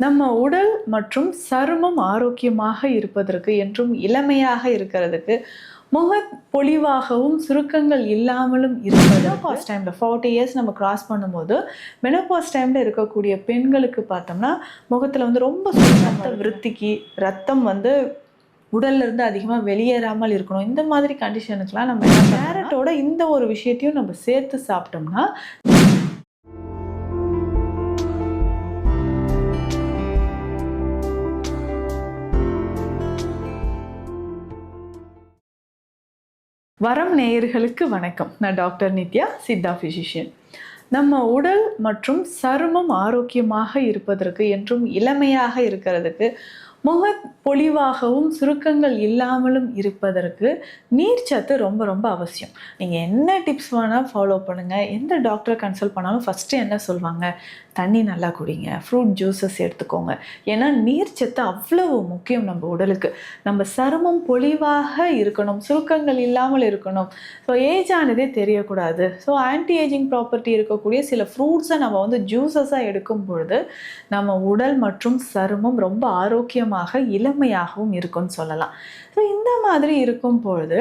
நம்ம உடல் மற்றும் சருமம் ஆரோக்கியமாக இருப்பதற்கு என்றும் இளமையாக இருக்கிறதுக்கு முக பொலிவாகவும் சுருக்கங்கள் இல்லாமலும் இருப்பது மெனோபாஸ் டைமில் ஃபார்ட்டி இயர்ஸ் நம்ம கிராஸ் பண்ணும்போது மெனோபாஸ் டைமில் இருக்கக்கூடிய பெண்களுக்கு பார்த்தோம்னா முகத்தில் வந்து ரொம்ப சுருக்கத்தை விருத்திக்கு ரத்தம் வந்து உடல்லேருந்து அதிகமாக வெளியேறாமல் இருக்கணும். இந்த மாதிரி கண்டிஷனுக்குலாம் நம்ம கேரட்டோட இந்த ஒரு விஷயத்தையும் நம்ம சேர்த்து சாப்பிட்டோம்னா வரம் நேயர்களுக்கு வணக்கம். நான் டாக்டர் நித்யா சித்தா ஃபிசிஷியன் நம்ம உடல் மற்றும் சருமம் ஆரோக்கியமாக இருப்பதற்கு என்றும் இளமையாக இருக்கிறதுக்கு முக பொலிவாகவும் சுருக்கங்கள் இல்லாமலும் இருப்பதற்கு நீர்ச்சத்து ரொம்ப ரொம்ப அவசியம். நீங்கள் என்ன டிப்ஸ் வேணால் ஃபாலோ பண்ணுங்கள் எந்த டாக்டரை கன்சல்ட் பண்ணாலும் ஃபஸ்ட்டு என்ன சொல்லுவாங்க தண்ணி நல்லா குடிங்க. ஃப்ரூட் ஜூஸஸ் எடுத்துக்கோங்க. ஏன்னா நீர்ச்சத்து அவ்வளவு முக்கியம் நம்ம உடலுக்கு. நம்ம சருமம் பொலிவாக இருக்கணும். சுருக்கங்கள் இல்லாமல் இருக்கணும். ஸோ ஏஜ் ஆனதே தெரியக்கூடாது. ஸோ ஆன்டி ஏஜிங் ப்ராப்பர்ட்டி இருக்கக்கூடிய சில ஃப்ரூட்ஸை நம்ம வந்து ஜூஸஸாக எடுக்கும் பொழுது நம்ம உடல் மற்றும் சருமம் ரொம்ப ஆரோக்கியம் ஆரோக்கியமாக இளமையாகவும் இருக்கும்னு சொல்லலாம். ஸோ இந்த மாதிரி இருக்கும் பொழுது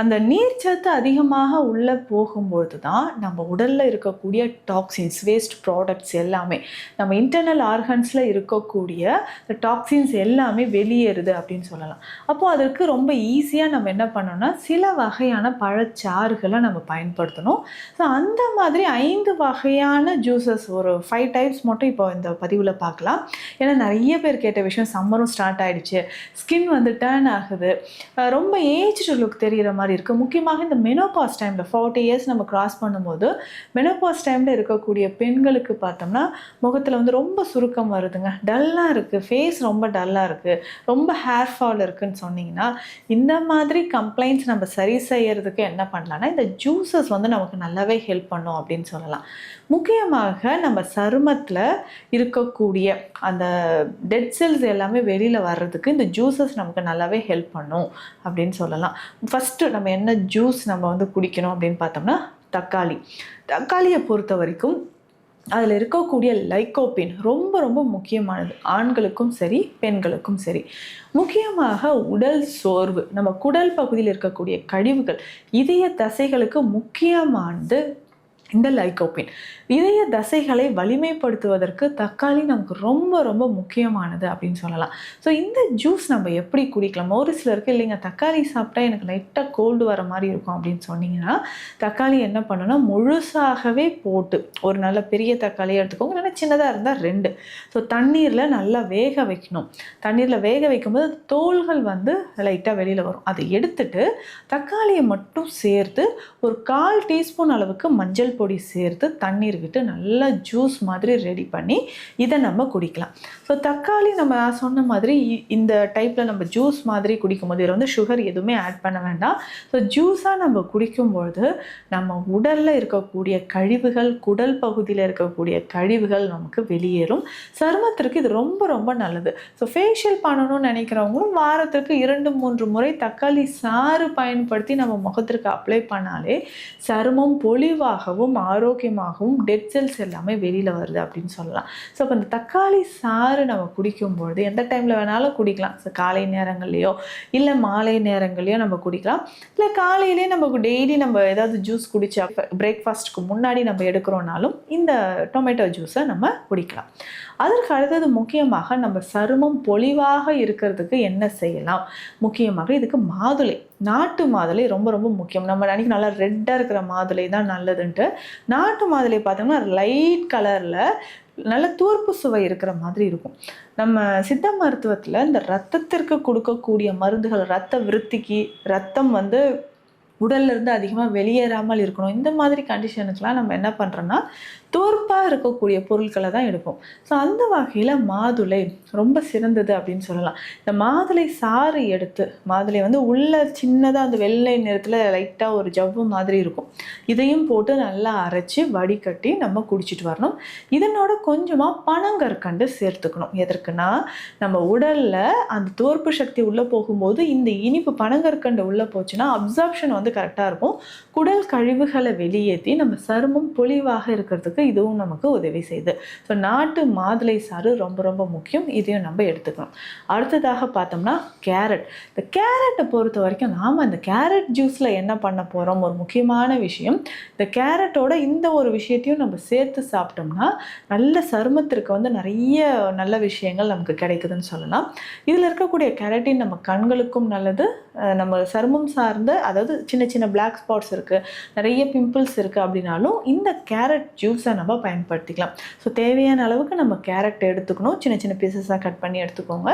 அந்த நீர்ச்சத்து அதிகமாக உள்ளே போகும்பொழுது தான் நம்ம உடலில் இருக்கக்கூடிய டாக்ஸின்ஸ் வேஸ்ட் ப்ராடக்ட்ஸ் எல்லாமே நம்ம இன்டர்னல் ஆர்கன்ஸில் இருக்கக்கூடிய இந்த டாக்ஸின்ஸ் எல்லாமே வெளியேறுது அப்படின்னு சொல்லலாம். அப்போது அதற்கு ரொம்ப ஈஸியாக நம்ம என்ன பண்ணோம்னா சில வகையான பழச்சாறுகளை நம்ம பயன்படுத்தணும். ஸோ அந்த மாதிரி ஐந்து வகையான ஜூஸஸ் ஒரு ஃபைவ் டைப்ஸ் மட்டும் இப்போ இந்த பதிவில் பார்க்கலாம். ஏன்னா நிறைய பேர் கேட்ட விஷயம் சம்மரும் ஸ்டார்ட் ஆகிடுச்சு ஸ்கின் வந்து டேர்ன் ஆகுது. ரொம்ப ஏஜ்டு லுக் தெரிகிற மாதிரி இருக்குது முக்கியமாக இந்த மெனோபாஸ் டைமில் ஃபார்ட்டி இயர்ஸ் நம்ம கிராஸ் பண்ணும்போது மெனோபாஸ் டைமில் இருக்கக்கூடிய பெண்களுக்கு பார்த்தோம்னா முகத்தில் வந்து ரொம்ப சுருக்கம் வருதுங்க. டல்லாக இருக்குது ஃபேஸ் ரொம்ப டல்லாக இருக்குது ரொம்ப ஹேர் ஃபால் இருக்குதுன்னு சொன்னிங்கன்னா இந்த மாதிரி கம்ப்ளைண்ட்ஸ் நம்ம சரி செய்யறதுக்கு என்ன பண்ணலாம்னா இந்த ஜூஸஸ் வந்து நமக்கு நல்லாவே ஹெல்ப் பண்ணும் அப்படின்னு சொல்லலாம். முக்கியமாக நம்ம சருமத்தில் இருக்கக்கூடிய அந்த டெட் செல்ஸ் எல்லாமே வெளியில் வர்றதுக்கு இந்த ஜூஸஸ் நமக்கு நல்லாவே ஹெல்ப் பண்ணும். அப்படின்னு சொல்லலாம். ஃபஸ்ட்டு நம்ம என்ன ஜூஸ் நம்ம வந்து குடிக்கணும் அப்படின்னு பார்த்தோம்னா தக்காளி. தக்காளியை பொறுத்த வரைக்கும் அதில் இருக்கக்கூடிய லைக்கோபின் ரொம்ப ரொம்ப முக்கியமானது. ஆண்களுக்கும் சரி பெண்களுக்கும் சரி. முக்கியமாக உடல் சோர்வு நம்ம குடல் பகுதியில் இருக்கக்கூடிய கழிவுகள் இதய தசைகளுக்கு முக்கியமானது இந்த லைகோப்பின் இதய தசைகளை வலிமைப்படுத்துவதற்கு தக்காளி நமக்கு ரொம்ப ரொம்ப முக்கியமானது அப்படின்னு சொல்லலாம். ஸோ இந்த ஜூஸ் நம்ம எப்படி குடிக்கலாம்? ஒரு சிலருக்கு இல்லைங்க தக்காளி சாப்பிட்டா எனக்கு லைட்டாக கோல்டு வர மாதிரி இருக்கும் அப்படின்னு சொன்னீங்கன்னா தக்காளி என்ன பண்ணணும்னா முழுசாகவே போட்டு ஒரு நல்ல பெரிய தக்காளியாக எடுத்துக்கோங்க இல்லைன்னா சின்னதாக இருந்தால் ரெண்டு. ஸோ தண்ணீரில் நல்லா வேக வைக்கணும். தண்ணீரில் வேக வைக்கும்போது தோள்கள் வந்து லைட்டாக வெளியில் வரும். அதை எடுத்துட்டு தக்காளியை மட்டும் சேர்த்து ஒரு கால் டீஸ்பூன் அளவுக்கு மஞ்சள் பொடி சேர்த்து தண்ணீர் விட்டு நல்லா ஜூஸ் மாதிரி ரெடி பண்ணி இதை நம்ம குடிக்கலாம். ஸோ தக்காளி நம்ம சொன்ன மாதிரி இ- இந்த டைப்பில் நம்ம ஜூஸ் மாதிரி குடிக்கும்போது இதில் வந்து சுகர் எதுவுமே ஆட் பண்ண வேண்டாம். ஸோ ஜூஸாக நம்ம குடிக்கும்பொழுது நம்ம உடலில் இருக்கக்கூடிய கழிவுகள் குடல் பகுதியில் இருக்கக்கூடிய கழிவுகள் நமக்கு வெளியேறும். சருமத்திற்கு இது ரொம்ப ரொம்ப நல்லது. ஸோ ஃபேஷியல் பண்ணணும்னு நினைக்கிறவங்களும் வாரத்திற்கு இரண்டு மூன்று முறை தக்காளி சாறு பயன்படுத்தி நம்ம முகத்திற்கு அப்ளை பண்ணாலே சருமம் பொலிவாகவும் ஆரோக்கியமாகவும் டெட் செல்ஸ் எல்லாமே வெளியில் வருது அப்படின்னு சொல்லலாம். ஸோ அப்போ இந்த தக்காளி சாறு நம்ம குடிக்கும்பொழுது எந்த டைமில் வேணாலும் குடிக்கலாம். ஸோ காலை நேரங்கள்லையோ இல்லை மாலை நேரங்கள்லையோ நம்ம குடிக்கலாம். இல்லை காலையிலே நம்ம டெய்லி நம்ம ஏதாவது ஜூஸ் குடிச்சா பிரேக்ஃபாஸ்ட்டுக்கு முன்னாடி நம்ம எடுக்கிறோனாலும் இந்த டொமேட்டோ ஜூஸை நம்ம குடிக்கலாம். அதற்கு அடுத்தது முக்கியமாக நம்ம சருமம் பொலிவாக இருக்கிறதுக்கு என்ன செய்யலாம்? முக்கியமாக இதுக்கு மாதுளை நாட்டு மாதுளை ரொம்ப ரொம்ப முக்கியம். நம்ம நினைக்க நல்லா ரெட்டாக இருக்கிற மாதுளை தான் நல்லதுன்ட்டு. நாட்டு மாதுளை பார்த்தோம்னா லைட் கலரில் நல்ல தூர்ப்பு சுவை இருக்கிற மாதிரி இருக்கும். நம்ம சித்த மருத்துவத்தில் இந்த ரத்தத்திற்கு கொடுக்கக்கூடிய மருந்துகள் ரத்த விருத்திக்கு ரத்தம் வந்து உடல்லேருந்து அதிகமாக வெளியேறாமல் இருக்கணும். இந்த மாதிரி கண்டிஷனுக்கெலாம் நம்ம என்ன பண்ணுறோன்னா தோற்பாக இருக்கக்கூடிய பொருட்களை தான் எடுப்போம். ஸோ அந்த வகையில் மாதுளை ரொம்ப சிறந்தது அப்படின்னு சொல்லலாம். இந்த மாதுளை சாறு எடுத்து மாதுளை வந்து உள்ள சின்னதாக அந்த வெள்ளை நிறத்தில் லைட்டாக ஒரு ஜவ்வு மாதிரி இருக்கும். இதையும் போட்டு நல்லா அரைச்சி வடிகட்டி நம்ம குடிச்சிட்டு வரணும். இதனோட கொஞ்சமாக பனங்கற்கண்டு சேர்த்துக்கணும். எதற்குன்னா நம்ம உடலில் அந்த தோற்பு சக்தி உள்ளே போகும்போது இந்த இனிப்பு பனங்கற்கண்டு உள்ளே போச்சுன்னா அப்சார்ப்ஷன் வந்து கரெக்டாக இருக்கும். குடல் கழிவுகளை வெளியேற்றி நம்ம சருமம் பொலிவாக இருக்கிறதுக்கு இதுவும் நமக்கு உதவி செய்யுது. ஸோ நாட்டு மாதுளை சாறு ரொம்ப ரொம்ப முக்கியம். இதையும் நம்ம எடுத்துக்கணும் அடுத்ததாக பார்த்தோம்னா கேரட். இந்த கேரட்டை பொறுத்த வரைக்கும் நாம் அந்த கேரட் ஜூஸில் என்ன பண்ண போகிறோம் ஒரு முக்கியமான விஷயம். இந்த கேரட்டோட இந்த ஒரு விஷயத்தையும் நம்ம சேர்த்து சாப்பிட்டோம்னா நல்ல சருமத்திற்கு வந்து நிறைய நல்ல விஷயங்கள் நமக்கு கிடைக்குதுன்னு சொல்லலாம். இதில் இருக்கக்கூடிய கேரட்டின் நம்ம கண்களுக்கும் நல்லது நம்ம சருமம் சார்ந்த அதாவது சின்ன சின்ன பிளாக் ஸ்பாட்ஸ் இருக்குது நிறைய பிம்பிள்ஸ் இருக்குது அப்படின்னாலும் இந்த கேரட் ஜூஸை நம்ம பயன்படுத்திக்கலாம். ஸோ தேவையான அளவுக்கு நம்ம கேரட் எடுத்துக்கணும். சின்ன சின்ன பீசஸாக கட் பண்ணி எடுத்துக்கோங்க.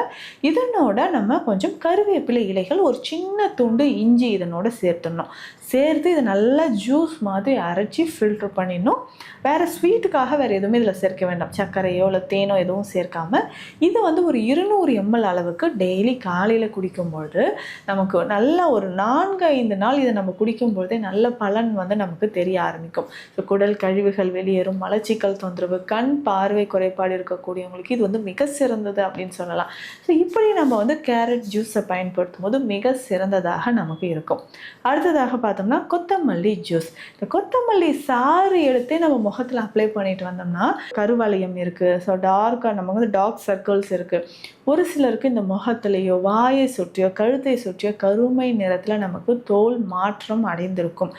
இதனோட நம்ம கொஞ்சம் கருவேப்பிலை இலைகள் ஒரு சின்ன துண்டு இஞ்சி இதனோட சேர்த்துடணும். சேர்த்து இதை நல்லா ஜூஸ் மாதிரி அரைச்சி ஃபில்டர் பண்ணிடணும். வேறு ஸ்வீட்டுக்காக வேறு எதுவுமே இதில் சேர்க்க வேண்டாம். சர்க்கரையோ இல்லை தேனோ எதுவும் சேர்க்காம இது வந்து ஒரு இருநூறு எம்எல் அளவுக்கு டெய்லி காலையில் குடிக்கும்பொழுது நமக்கு நல்ல ஒரு நான்கு ஐந்து நாள் இதை நம்ம குடிக்கும்பொழுதே நல்ல பலன் வந்து நமக்கு தெரிய ஆரம்பிக்கும். ஸோ குடல் கழிவுகள் வெளியேறும் மலச்சிக்கல் தொந்தரவு கண் பார்வை குறைபாடு இருக்கக்கூடியவங்களுக்கு இது வந்து மிக சிறந்தது அப்படின்னு சொல்லலாம். ஸோ இப்படி நம்ம வந்து கேரட் ஜூஸை பயன்படுத்தும் போது மிக சிறந்ததாக நமக்கு இருக்கும். அடுத்ததாக பார்த்தோம்னா கொத்தமல்லி ஜூஸ். இந்த கொத்தமல்லி சாறு எடுத்து நம்ம முகத்தில் அப்ளை பண்ணிட்டு வந்தோம்னா கருவளையம் இருக்குது ஸோ டார்க்காக நமக்கு வந்து டார்க் சர்க்கிள்ஸ் இருக்குது ஒரு சிலருக்கு இந்த முகத்திலேயோ வாயை சுற்றியோ கழுத்தை சுற்றியோ கருமை நிறத்தில் நமக்கு தோல் மாற்றம் அடைந்திருக்கும்.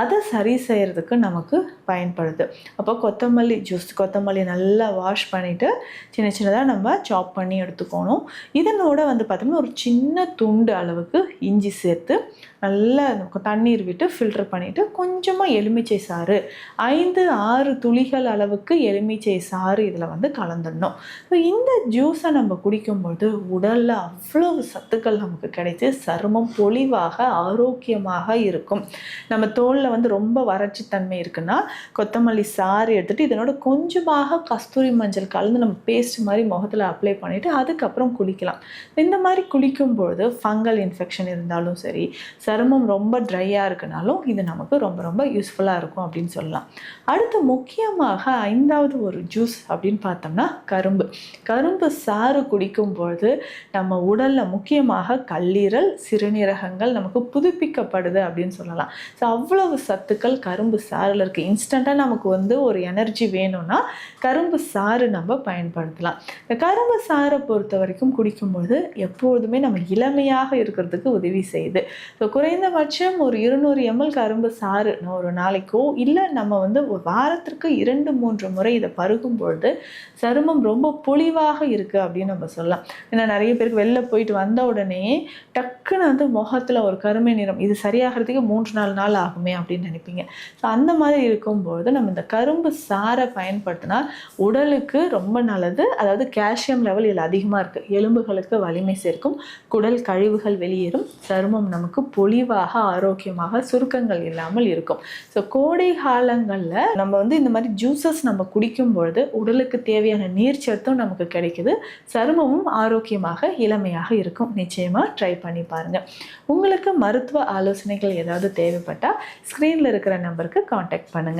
அதை சரி செய்கிறதுக்கு நமக்கு பயன்படுது. அப்போ கொத்தமல்லி ஜூஸ் கொத்தமல்லி நல்லா வாஷ் பண்ணிவிட்டு சின்ன சின்னதாக நம்ம சாப் பண்ணி எடுத்துக்கணும். இதனோட வந்து பார்த்திங்கன்னா ஒரு சின்ன துண்டு அளவுக்கு இஞ்சி சேர்த்து நல்லா தண்ணீர் விட்டு ஃபில்டர் பண்ணிவிட்டு கொஞ்சமாக எலுமிச்சை சாறு ஐந்து ஆறு துளிகள் அளவுக்கு எலுமிச்சை சாறு இதில் வந்து கலந்துடணும். ஸோ இந்த ஜூஸை நம்ம குடிக்கும்போது உடலில் அவ்வளவு சத்துக்கள் நமக்கு கிடைச்சி சருமம் பொலிவாக ஆரோக்கியமாக இருக்கும். நம்ம தோலில் வந்து ரொம்ப வறட்சி தன்மை இருக்குன்னா கொத்தமல்லி சாறு எடுத்துகிட்டு இதனோட கொஞ்சமாக கஸ்தூரி மஞ்சள் கலந்து நம்ம பேஸ்ட் மாதிரி முகத்தில் அப்ளை பண்ணிவிட்டு அதுக்கப்புறம் குளிக்கலாம். இந்த மாதிரி குளிக்கும்பொழுது ஃபங்கல் இன்ஃபெக்ஷன் இருந்தாலும் சரி சருமம் ரொம்ப ட்ரையாக இருக்குனாலும் இது நமக்கு ரொம்ப ரொம்ப யூஸ்ஃபுல்லாக இருக்கும் அப்படின்னு சொல்லலாம். அடுத்து முக்கியமாக ஐந்தாவது ஒரு ஜூஸ் அப்படின்னு பார்த்தோம்னா கரும்பு. கரும்பு சாறு குடிக்கும்பொழுது நம்ம உடலில் முக்கியமாக கல்லீரல் சிறுநீரகங்கள் நமக்கு புதுப்பிக்கப்படுது அப்படின்னு சொல்லலாம். ஸோ அவ்வளவு சத்துக்கள் கரும்பு சாறில் இருக்குது இன்ஸ்டண்ட்டாக நமக்கு வந்து ஒரு எனர்ஜி வேணும்னா கரும்பு சாறு நம்ம பயன்படுத்தலாம். இந்த கரும்பு சாறை பொறுத்த வரைக்கும் குடிக்கும்போது எப்பொழுதுமே நம்ம இளமையாக இருக்கிறதுக்கு உதவி செய்யுது. ஸோ குறைந்தபட்சம் ஒரு இருநூறு எம்எல் கரும்பு சாறு ஒரு நாளைக்கோ இல்லை நம்ம வந்து ஒரு வாரத்திற்கு இரண்டு மூன்று முறை இதை பருகும் பொழுது சருமம் ரொம்ப பொலிவாக இருக்குது அப்படின்னு நம்ம சொல்லலாம். ஏன்னா நிறைய பேருக்கு வெளில போயிட்டு வந்த உடனே டக்குன்னு வந்து முகத்தில் ஒரு கருமை நிறம் இது சரியாகிறதுக்கு மூன்று நாலு நாள் ஆகுமே அப்படின்னு நினைப்பீங்க. ஸோ அந்த மாதிரி இருக்கும் இருக்கும்பொழுது நம்ம இந்த கரும்பு சாறை பயன்படுத்தினா உடலுக்கு ரொம்ப நல்லது. அதாவது கால்சியம் லெவல் இதில் அதிகமாக இருக்குது எலும்புகளுக்கு வலிமை சேர்க்கும். குடல் கழிவுகள் வெளியேறும். சருமம் நமக்கு பொலிவாக ஆரோக்கியமாக சுருக்கங்கள் இல்லாமல் இருக்கும். ஸோ கோடை காலங்களில் நம்ம வந்து இந்த மாதிரி ஜூஸஸ் நம்ம குடிக்கும் பொழுது உடலுக்கு தேவையான நீர்ச்சத்தும் நமக்கு கிடைக்குது. சருமமும் ஆரோக்கியமாக இளமையாக இருக்கும். நிச்சயமாக ட்ரை பண்ணி பாருங்கள் உங்களுக்கு மருத்துவ ஆலோசனைகள் ஏதாவது தேவைப்பட்டால் ஸ்க்ரீனில் இருக்கிற நம்பருக்கு காண்டாக்ட் பண்ணுங்கள்